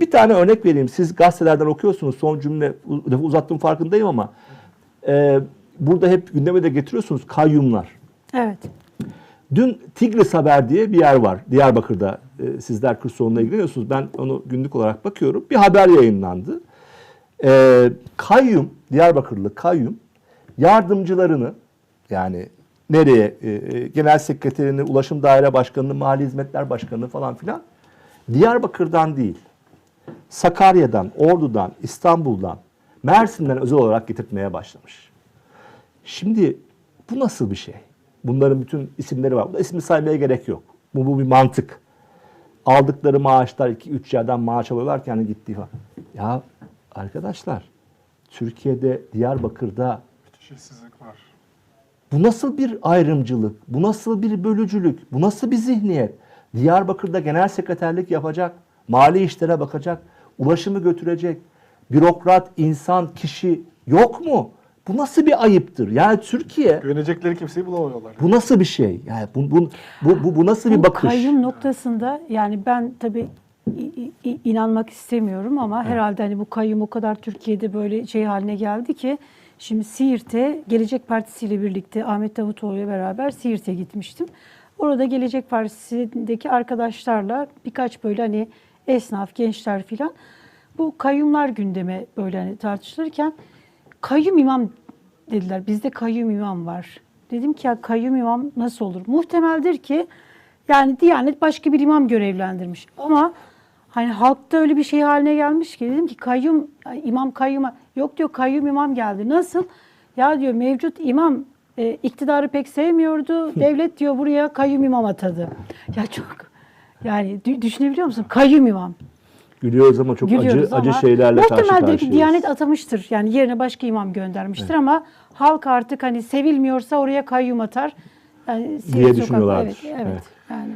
Bir tane örnek vereyim. Siz gazetelerden okuyorsunuz. Son cümle u- uzattım farkındayım ama e, burada hep gündeme de getiriyorsunuz kayyumlar. Evet. Dün Tigris Haber diye bir yer var Diyarbakır'da. E, sizler Kırsoğlu'na ilgileniyorsunuz. Ben onu günlük olarak bakıyorum. Bir haber yayınlandı. E, kayyum, Diyarbakırlı kayyum yardımcılarını yani nereye? E, e, Genel Sekreterini, Ulaşım Daire Başkanı'nı, Mali Hizmetler Başkanı'nı falan filan Diyarbakır'dan değil, Sakarya'dan, Ordu'dan, İstanbul'dan, Mersin'den özel olarak getirtmeye başlamış. Şimdi bu nasıl bir şey? Bunların bütün isimleri var. Burada ismi saymaya gerek yok. Bu, bu bir mantık. Aldıkları maaşlar 2-3 yerden maaş alıyorlar ki hani gittiği falan. Ya arkadaşlar Türkiye'de Diyarbakır'da Müthiş işsizlik var. bu nasıl bir ayrımcılık? Bu nasıl bir bölücülük? Bu nasıl bir zihniyet? Diyarbakır'da genel sekreterlik yapacak, mali işlere bakacak, ulaşımı götürecek, bürokrat, insan, kişi yok mu? Bu nasıl bir ayıptır? Yani Türkiye Güvenecekleri kimseyi bulamıyorlar. bu nasıl bir şey? Yani bu, bu, bu, bu, bu nasıl bir Bu bakış? kayyum noktasında yani ben tabii inanmak istemiyorum ama herhalde hani bu kayyum o kadar Türkiye'de böyle şey haline geldi ki şimdi Siirt'e Gelecek Partisi ile birlikte Ahmet Davutoğlu ile beraber Siirt'e gitmiştim. Orada Gelecek Partisi'ndeki arkadaşlarla birkaç böyle hani esnaf, gençler filan bu kayyumlar gündeme böyle hani tartışılırken kayyum imam dediler. Bizde kayyum imam var. Dedim ki ya kayyum imam nasıl olur? Muhtemeldir ki yani Diyanet başka bir imam görevlendirmiş. Ama hani halkta öyle bir şey haline gelmiş ki dedim ki kayyum ay, imam kayyuma yok diyor kayyum imam geldi. Nasıl? Ya diyor mevcut imam e, iktidarı pek sevmiyordu. Devlet diyor buraya kayyum imam atadı. Ya çok yani dü- düşünebiliyor musun? Kayyum imam. Gülüyoruz ama çok Gülüyoruz acı acı ama şeylerle karşı muhtemeldir ki karşıyayız. Diyanet atamıştır. Yani yerine başka imam göndermiştir ama halk artık hani sevilmiyorsa oraya kayyum atar. Yani diye düşünüyorlardır. Evet, evet. Evet. Yani